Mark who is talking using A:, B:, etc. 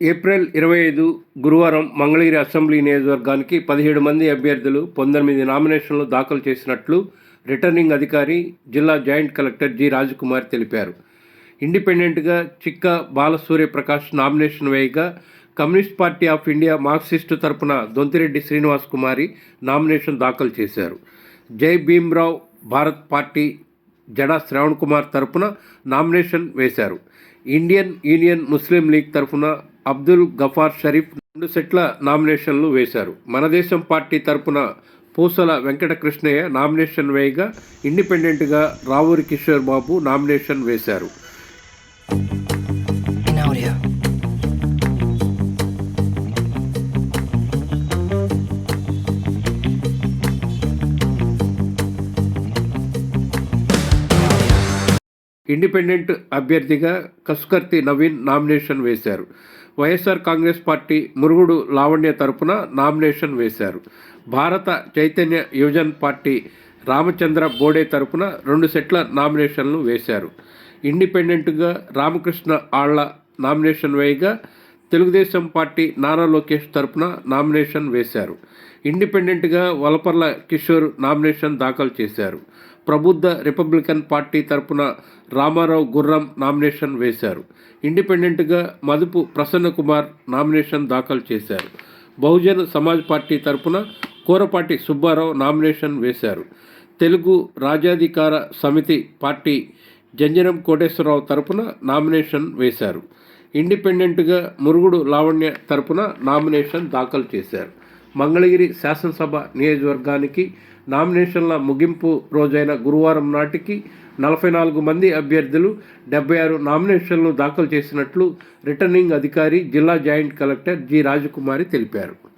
A: April ఇరవై ఐదు గురువారం మంగళగిరి అసెంబ్లీ నియోజకవర్గానికి పదిహేడు మంది అభ్యర్థులు పంతొమ్మిది నామినేషన్లు దాఖలు చేసినట్లు రిటర్నింగ్ అధికారి జిల్లా జాయింట్ కలెక్టర్ జి రాజకుమార్ తెలిపారు. ఇండిపెండెంట్గా చిక్క బాలసూర్యప్రకాష్ నామినేషన్ వేయగా communist party of India Marxist తరపున దొంతిరెడ్డి శ్రీనివాస్ కుమారి నామినేషన్ దాఖలు చేశారు. జై భీమ్రావ్ భారత్ పార్టీ జడా శ్రవణ్ కుమార్ తరపున నామినేషన్ వేశారు. ఇండియన్ యూనియన్ ముస్లిం లీగ్ తరపున అబ్దుల్ గఫార్ షరీఫ్ రెండు సెట్ల నామినేషన్లు వేశారు. మన దేశం పార్టీ తరపున పూసల వెంకటకృష్ణయ్య నామినేషన్ వేయగా ఇండిపెండెంట్గా రావూరి కిషోర్ బాబు నామినేషన్ వేశారు. ఇండిపెండెంట్ అభ్యర్థిగా కస్కర్తి నవీన్ నామినేషన్ వేశారు. YSR Congress party Murugudu Lavanya తరపున నామినేషన్ వేశారు. భారత చైతన్య యువజన్ పార్టీ రామచంద్ర బోడే తరపున రెండు సెట్ల నామినేషన్లు వేశారు. ఇండిపెండెంట్గా రామకృష్ణ ఆళ్ళ నామినేషన్ వేయగా తెలుగుదేశం పార్టీ నారా లోకేష్ తరపున నామినేషన్ వేశారు. ఇండిపెండెంట్గా వలపర్ల కిషోర్ నామినేషన్ దాఖలు చేశారు. ప్రబుద్ధ రిపబ్లికన్ పార్టీ తరపున రామారావు గుర్రం నామినేషన్ వేశారు. ఇండిపెండెంట్గా మదుపు ప్రసన్న కుమార్ నామినేషన్ దాఖలు చేశారు. బహుజన్ సమాజ్ పార్టీ తరపున కూరపాటి సుబ్బారావు నామినేషన్ వేశారు. తెలుగు రాజ్యాధికార సమితి పార్టీ జంజనం కోటేశ్వరరావు తరపున నామినేషన్ వేశారు. ఇండిపెండెంట్గా మురుగుడు లావణ్య తరపున నామినేషన్ దాఖలు చేశారు. మంగళగిరి శాసనసభ నియోజకవర్గానికి నామినేషన్ల ముగింపు రోజైన గురువారం నాటికి నలభై నాలుగు మంది అభ్యర్థులు డెబ్బై ఆరు నామినేషన్లు దాఖలు చేసినట్లు రిటర్నింగ్ అధికారి జిల్లా జాయింట్ కలెక్టర్ జి రాజకుమారి తెలిపారు.